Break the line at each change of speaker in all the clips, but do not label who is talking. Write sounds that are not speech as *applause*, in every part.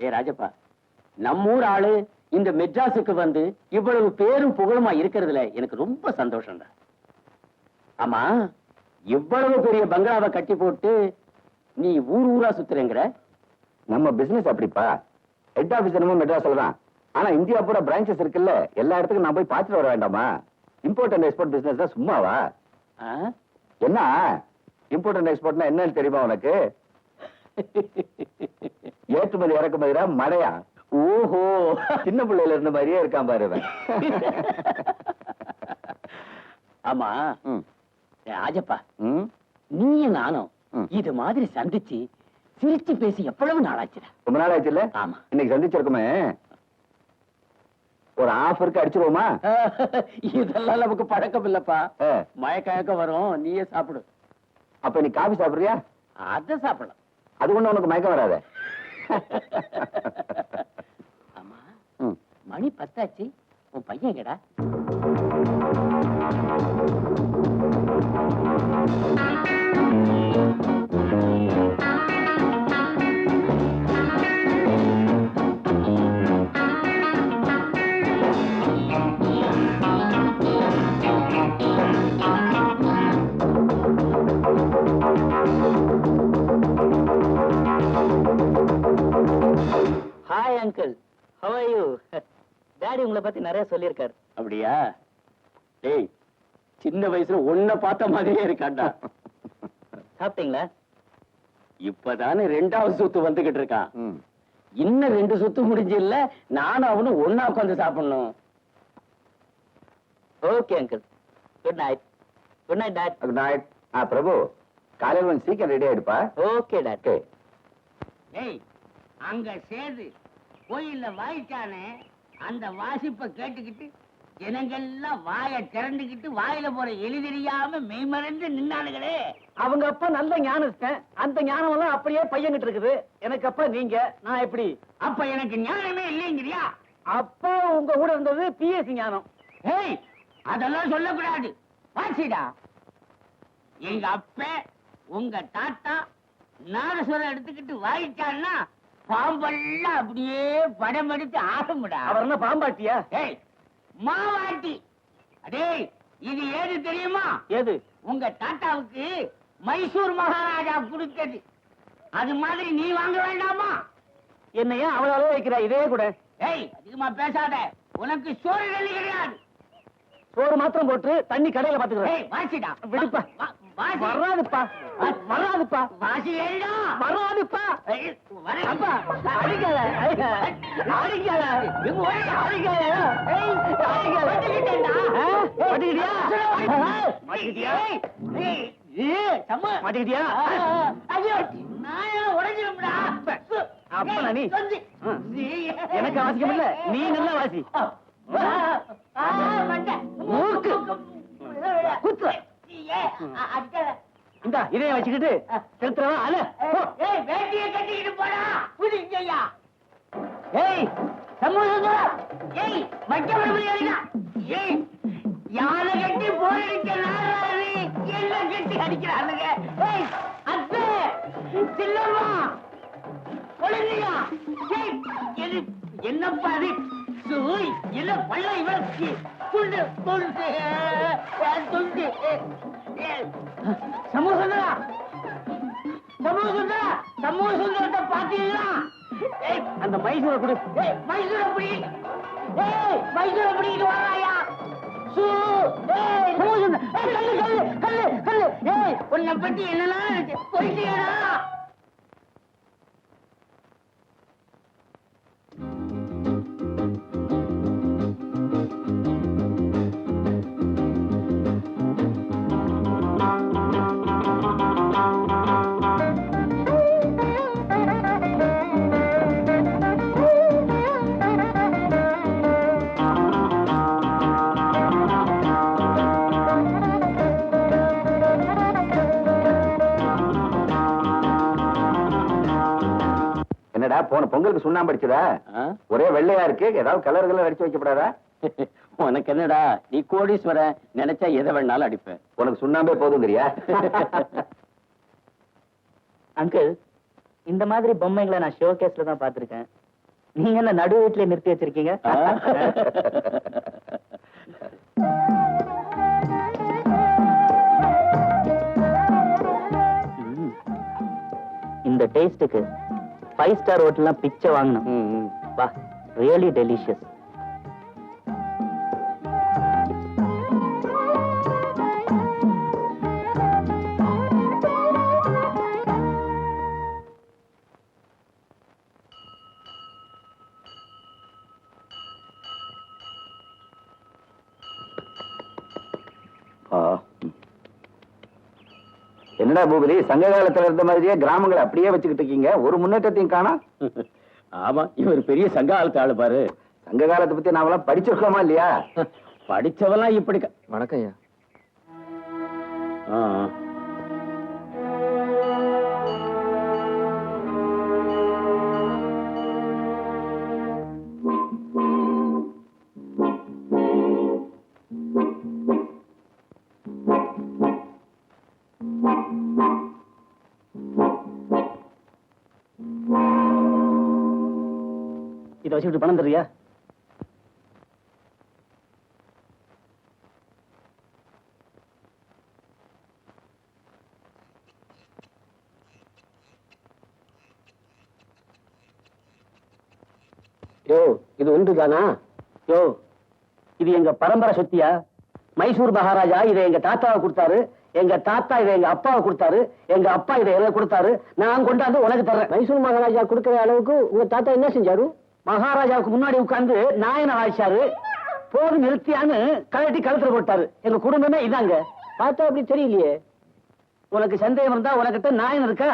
ஏ ராஜப்பா நம்ம ஊர் ஆளு இந்த மெட்ராஸுக்கு வந்து இவ்வளவு பேரும் புகழுமா இருக்கிறதுல எனக்கு ரொம்ப சந்தோஷம்டா. ஆமா இவ்வளவு பெரிய பங்களாவை கட்டி போட்டு நீ ஊர் ஊரா சுத்துறேங்கிற?
நம்ம பிசினஸ் அப்படிப்பா. ஹெட் ஆபீஸ் என்னமோ மெட்ராஸ்ல தான். ஆனா இந்தியா பூரா பிரான்ச்சஸ் இருக்குல்ல எல்லா இடத்துக்கும் நான் போய் பார்த்துட்டு வர வேண்டாமா? இம்போர்ட் அண்ட் எக்ஸ்போர்ட் பிசினஸ் தான் சும்மாவா?
ஆ?
என்ன? இம்போர்ட் அண்ட் எக்ஸ்போர்ட்னா என்னன்னு தெரியுமா உனக்கு? ஏற்றுமதி இறக்குமதிரா மழையா?
ஓஹோ.
சின்ன பிள்ளையில இருந்த மாதிரியே இருக்கான் பாரு இவன்.
ஆமா. ராஜப்பா? நீயும் நானும். இது மாதிரி சந்திச்சு சிரிச்சு பேசி எவ்வளவு நாளாச்சுடா?
ரொம்ப நாள் ஆச்சுல்ல
ஆமா.
இன்னைக்கு சந்திச்சிருக்குமே. ஒரு ஆஃபருக்கு அடிச்சிருவோமா?
இதெல்லாம் நமக்கு பழக்கம் இல்லப்பா.
ஆ.
மயக்கம் வரும்? நீயே சாப்பிடு.
அப்ப நீ காபி சாப்பிடுறியா?
அத சாப்பிடலாம்.
அது ஒண்ணு உனக்கு மயக்கம் வராத.
ஆமா. மணி பத்தாச்சு. உன் பையன் கேடா
hi uncle how are you daddy உங்களை பத்தி நிறைய சொல்லியிருக்காரு.
அப்படியா? டேய் சின்ன வயசுல உன்னை பார்த்த மாதிரியே இருக்காண்டா *laughs*
சாப்பிட்டீங்களா?
இப்பதானே ரெண்டாவது சுத்து வந்துகிட்டு இருக்கான். இன்னும் ரெண்டு சுத்து முடிஞ்சு இல்ல நானும் அவனும் ஒன்னா உட்காந்து சாப்பிடணும்.
Okay uncle good night good night dad
good night ஆ பிரபு காலையில் கொஞ்சம் சீக்கிரம் ரெடி ஆயிடுப்பா.
ஓகே டாட்
ஏய் அங்க சேது. கோயில்ல வாய்ச்சானே அந்த வாசிப்பை கேட்டுக்கிட்டு ஜனங்கள்லாம் வாயை திறந்துக்கிட்டு வாயில போற எலி தெரியாம மெய்மறந்து நின்னானுங்களே.
அவங்க அப்பா நல்ல ஞானஸ்தன். அந்த ஞானம் எல்லாம் அப்படியே பையன்கிட்ட இருக்குது எனக்கு அப்பா நீங்க நான் எப்படி?
அப்ப எனக்கு ஞானமே இல்லைங்கிறியா?
அப்பா உங்க கூட இருந்தது பிஎஸ்சி ஞானம்.
ஏய் அதெல்லாம் சொல்லக்கூடாது. வாசிடா. எங்க அப்ப உங்க தாத்தா நாரஸ்வரம் எடுத்துக்கிட்டு வாய்ச்சான்னா பாம்பெல்லாம் அப்படியே படம் எடுத்து ஆடும்டா
அவர் என்ன பாம்பாட்டியா?
ஏய் மாவாட்டி. அடேய் இது ஏது தெரியுமா?
ஏது?
உங்க தாத்தாவுக்கு மைசூர் மகாராஜா கொடுத்தது. அது மாதிரி நீ வாங்க வேண்டாமா?
என்ன ஏன் அவ்வளவு வைக்கிறா? இதே கூட.
ஏய் அதிகமா பேசாத. உனக்கு சோறு கிடையாது.
சோறு மாத்திரம் போட்டு தண்ணி கடையில பாத்துக்கிறேன்.
வாசிடா.
விடுப்பா. வராதுப்பா. வராதுப்பா.
வாசி ஏறிடா.
வராதுப்பா. அப்பா
சம்மு. ஐயோ. நான் உடைஞ்சிரும்டா.
அப்பனா நீ? ஆ. எனக்கு அவசியம் இல்ல நீ நல்லா வாசி. மூக்கு. குத்து. இந்தா இதைய வச்சுக்கிட்டு செலுத்துறவா அல.
ஏய் வேட்டியை கட்டிக்கிட்டு போடா. புதிங்கய்யா ஏய் சமூகம் ஏய் மச்ச விடுமுறையா ஏய் யானை கட்டி போரடிக்க நாராது என்ன கட்டி அடிக்கிறானுங்க? ஏய் அத்தை சில்லம்மா ஒழுங்கையா ஏய் எது என்னப்பா அது சூய் என்ன பள்ள இவருக்கு துண்டு துண்டு துண்டு சமூகங்களா? சமூகங்களா? சமூக சுந்தரத்தை பாத்தீங்களா
அந்த மைசூரை
ஏய் மைசூர ஏய் மைசூர பிடிக்கிட்டு வராயா? கல்லு கல்லு கல்லு கல்லு. ஏய் உன்னை பத்தி என்னன்னா இருக்கு?
என்னடா போன பொங்கலுக்கு சுண்ணாம்பு அடிச்சதா? ஒரே வெள்ளையா இருக்கு ஏதாவது கலர் கலர் அடிச்சு வைக்கப்படாதா? *laughs*
உனக்கு என்னடா நீ கோடீஸ்வரன் நினைச்சா எதை வேணாலும் அடிப்பேன்
உனக்கு சுண்ணாம்பே போதுங்கிறியா *laughs*
அங்கிள் இந்த மாதிரி பொம்மைகளை நான் ஷோ கேஸ்ல தான் பார்த்திருக்கேன். நீங்க என்ன நடு வீட்டுல நிறுத்தி வச்சிருக்கீங்க. *laughs* இந்த டேஸ்டுக்கு ஃபைவ் ஸ்டார் ஹோட்டல்லாம் பிச்சை வாங்கணும் வா ரியலி டெலிஷியஸ்
என்னடா பூபதி? சங்க காலத்துல இருந்த மாதிரியே கிராமங்களை அப்படியே வச்சுக்கிட்டு இருக்கீங்க. ஒரு முன்னேற்றத்தையும் காணா? *laughs*
ஆமா இவர் பெரிய சங்காலத்து ஆளு பாரு.
சங்க காலத்தை பத்தி நாமெல்லாம் படிச்சிருக்கோமா இல்லையா? *laughs*
படிச்சவெல்லாம் இப்படி
வணக்கம் ஐயா.
இதை வச்சுக்கிட்டு பணம் தருவியா
யோ இது உண்டு தானா
யோ இது எங்க பரம்பரை சொத்தியா? மைசூர் மகாராஜா இதை எங்க தாத்தாவை கொடுத்தாரு? எங்க தாத்தா இதை எங்க அப்பாவை கொடுத்தாரு எங்க அப்பா இதை எனக்கு கொடுத்தாரு நான் கொண்டாந்து உனக்கு தர்றேன். மைசூர் மகாராஜா கொடுக்கிற அளவுக்கு உங்க தாத்தா என்ன செஞ்சாரு? மகாராஜாவுக்கு முன்னாடி உட்கார்ந்து நாயன வாய்ச்சாரு போது நிறுத்தியான்னு கழட்டி கழுத்துல போட்டாரு. எங்க குடும்பமே இதாங்க. பார்த்தா அப்படி தெரியலையே. உனக்கு சந்தேகம் இருந்தா உனக்கிட்ட நாயன் இருக்கா?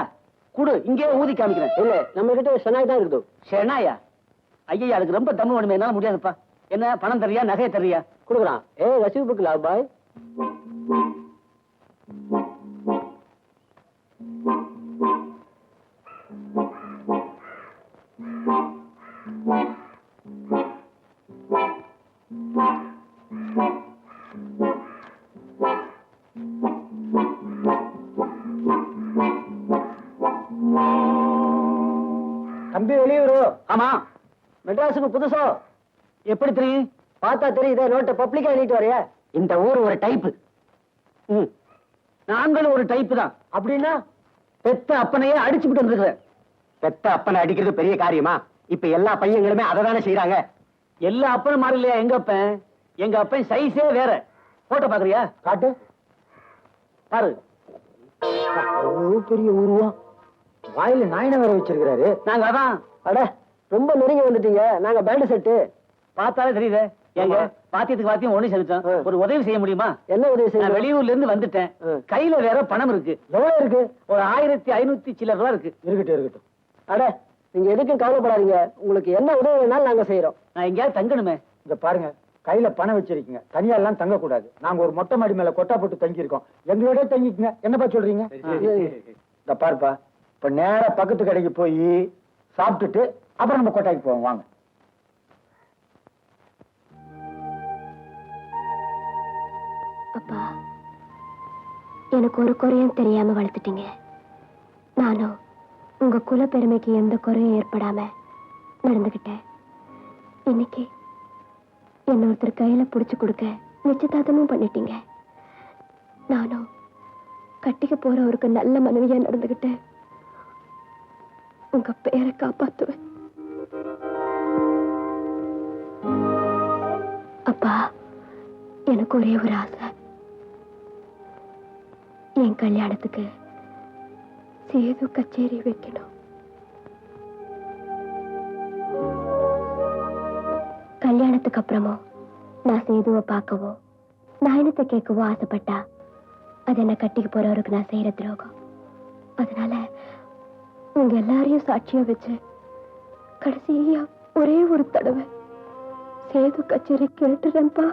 குடு இங்கே ஊதி காமிக்கிறேன். இல்ல நம்ம கிட்ட செனாய் தான் இருக்குது. செனாயா? ஐயா அதுக்கு ரொம்ப தம்மு வேணுமே என்னால முடியாதுப்பா. என்ன பணம் தரியா நகையை தரியா கொடுக்குறான் ஏ ரசீவ் புக் பாய். தம்பி வெளியூரு. ஆமா. மெட்ராஸுக்கு புதுசோ. எப்படி தெரியும்? பார்த்தா தெரியுதே நோட்டை பப்ளிக்கா எழுதிட்டு வரையா. இந்த ஊர் ஒரு டைப்பு நாங்களும் ஒரு டைப்பு தான். அப்படின்னா பெத்த அப்பனையே அடிச்சுட்டு வந்துருக்கிறேன். பெத்த அப்பனை அடிக்கிறது பெரிய காரியமா? இப்ப எல்லா பையங்களுமே அதை தானே செய்யறாங்க எல்லா அப்பனும் மாறி இல்லையா எங்க அப்பன்? எங்க அப்பன் சைஸே வேற. போட்டோ பாக்குறியா காட்டு. பாரு. பெரிய உருவம் வாயில நாயன வேற வச்சிருக்கிறாரு. நாங்க அதான். அட ரொம்ப நெருங்கி வந்துட்டீங்க. நாங்க பேண்ட் செட்டு பார்த்தாலே தெரியுது. பாத்தியத்துக்கு பாத்தியம் ஒண்ணு செலுத்தோம் ஒரு உதவி செய்ய முடியுமா? என்ன உதவி செய்ய வெளியூர்ல இருந்து வந்துட்டேன். கையில வேற பணம் இருக்கு. எவ்வளவு இருக்கு? ஒரு ஆயிரத்தி ஐநூத்தி சில்லற ரூபா இருக்கு. இருக்கட்டும் இருக்கட்டும். அட நீங்க எதுக்கும் கவலைப்படாதீங்க. உங்களுக்கு என்ன உதவி வேணாலும் நாங்க செய்யறோம் நான் எங்கேயாவது தங்கணுமே.
இத பாருங்க கையில பணம் வச்சிருக்கீங்க. தனியா எல்லாம் தங்க கூடாது நாங்க ஒரு மொட்டை மாடி மேல கொட்டா போட்டு தங்கி இருக்கோம் எங்களோட தங்கிக்குங்க. என்னப்பா சொல்றீங்க? இந்த பாருப்பா. இப்ப நேரா பக்கத்து கடைக்கு போய் சாப்பிட்டுட்டு அப்புறம் நம்ம கொட்டாய்க்கு போவோம். வாங்க.
அப்பா எனக்கு ஒரு குறையும் தெரியாம வளர்த்துட்டீங்க. நானும் உங்க குல பெருமைக்கு எந்த குறையும் ஏற்படாம நடந்துகிட்டேன். இன்னைக்கு என்ன ஒருத்தர் கையில புடிச்சு கொடுக்க நிச்சயதார்த்தமும் பண்ணிட்டீங்க. நானும் கட்டிக்க போறவருக்கு நல்ல மனைவியா நடந்துகிட்டு உங்க பேரை காப்பாத்துவேன். அப்பா எனக்கு ஒரே ஒரு ஆசை. என் கல்யாணத்துக்கு சேது கச்சேரி வைக்கணும். கல்யாணத்துக்கு அப்புறமும் நான் சேதுவை பார்க்கவோ நயனத்தை கேட்கவோ ஆசைப்பட்டா அது என்ன கட்டிக்கு போறவருக்கு நான் செய்யற துரோகம். அதனால உங்க எல்லாரையும் சாட்சியா வச்சு கடைசியா ஒரே ஒரு தடவை சேது கச்சேரி கேட்டுறேன்ப்பா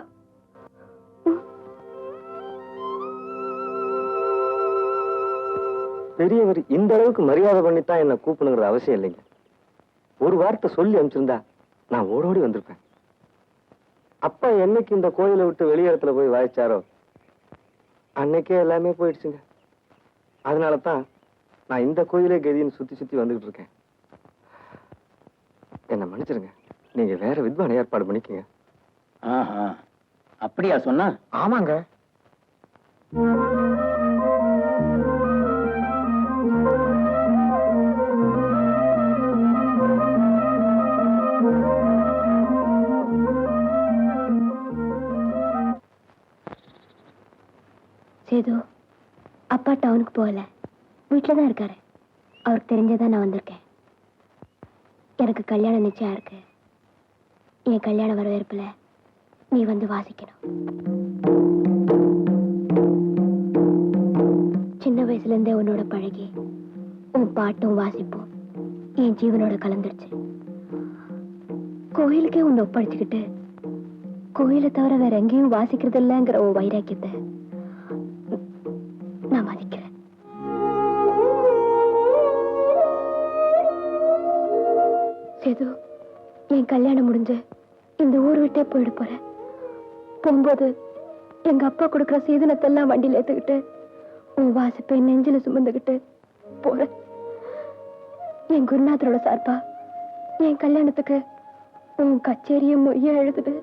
பெரியவர் இந்த அளவுக்கு மரியாதை பண்ணித்தான் என்ன கூப்பிடுங்கிற அவசியம் இல்லைங்க. ஒரு வார்த்தை சொல்லி அனுப்பிச்சிருந்தா நான் ஓடோடி வந்திருப்பேன். அப்பா என்னைக்கு இந்த கோயிலை விட்டு வெளியிடத்துல போய் வாய்ச்சாரோ அன்னைக்கே எல்லாமே போயிடுச்சுங்க. அதனால தான் நான் இந்த கோயிலே கதின்னு சுத்தி சுத்தி வந்துகிட்டு இருக்கேன். என்ன மன்னிச்சிருங்க. நீங்க வேற வித்வான ஏற்பாடு பண்ணிக்கங்க.
ஆஹா. அப்படியா சொன்னா?
ஆமாங்க.
டவுனுக்கு போகல. வீட்டில் தான் இருக்காரு. அவருக்கு தெரிஞ்சதான் நான் வந்திருக்கேன். எனக்கு கல்யாணம் நிச்சயம் இருக்கு. என் கல்யாண வரவேற்புல நீ வந்து வாசிக்கணும். சின்ன வயசுல இருந்தே உன்னோட பழகி உன் பாட்டும் வாசிப்போம் என் ஜீவனோட கலந்துருச்சு. கோயிலுக்கே உன்னை ஒப்படைச்சுக்கிட்டு கோயிலை தவிர வேற எங்கேயும் வாசிக்கிறது இல்லைங்கிற உன் வைராக்கியத்தை நான் மதிக்கிறேன் சேது என் கல்யாணம் முடிஞ்சு இந்த ஊர் விட்டே போயிட போறேன். போகும்போது எங்க அப்பா கொடுக்குற சீதனத்தெல்லாம் வண்டியில ஏத்துக்கிட்டு உன் வாசிப்பை நெஞ்சில சுமந்துக்கிட்டு போறேன். என் குருநாதரோட சார்பா என் கல்யாணத்துக்கு உன் கச்சேரியும் மொய்ய எழுதுட்டு